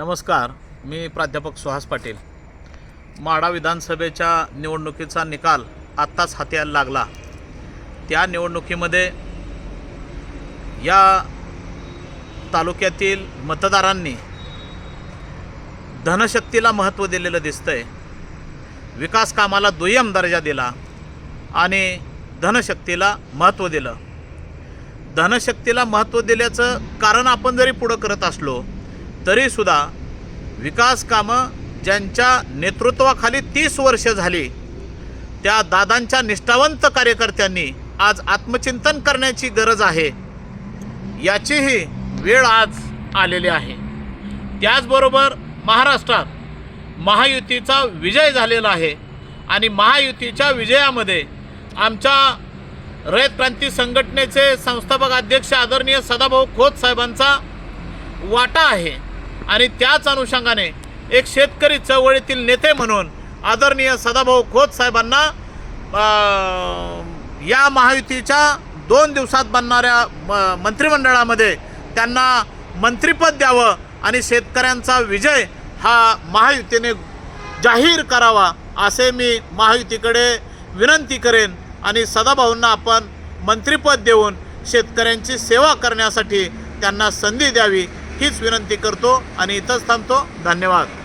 नमस्कार मी प्राध्यापक सुहास पाटील. माढा विधानसभेच्या निवडणुकीचा निकाल आत्ताच हाती यायला लागला. त्या निवडणुकीमध्ये या तालुक्यातील मतदारांनी धनशक्तीला महत्त्व दिलेलं दिसतंय विकास कामाला दुय्यम दर्जा दिला आणि धनशक्तीला महत्त्व दिलं. धनशक्तीला महत्त्व दिल्याचं कारण आपण जरी पुढं करत असलो तरीसुद्धा विकास कामं ज्यांच्या नेतृत्वाखाली तीस वर्ष झाली त्या दादांच्या निष्ठावंत कार्यकर्त्यांनी आज आत्मचिंतन करण्याची गरज आहे. याचीही वेळ आज आलेली आहे. त्याचबरोबर महाराष्ट्रात महायुतीचा विजय झालेला आहे आणि महायुतीच्या विजयामध्ये आमच्या रयत क्रांती संघटनेचे संस्थापक अध्यक्ष आदरणीय सदाभाऊ खोत साहेबांचा वाटा आहे. आणि त्याच अनुषंगाने एक शेतकरी चळवळीतील नेते म्हणून आदरणीय सदाभाऊ खोत साहेबांना या महायुतीच्या दोन दिवसात बनणाऱ्या म- मंत्रिमंडळामध्ये त्यांना मंत्रिपद द्यावं आणि शेतकऱ्यांचा विजय हा महायुतीने जाहीर करावा असे मी महायुतीकडे विनंती करेन आणि सदाभाऊंना आपण मंत्रिपद देऊन शेतकऱ्यांची सेवा करण्यासाठी त्यांना संधी द्यावी. हीच विनंती करतो आणि इथंच थांबतो. धन्यवाद.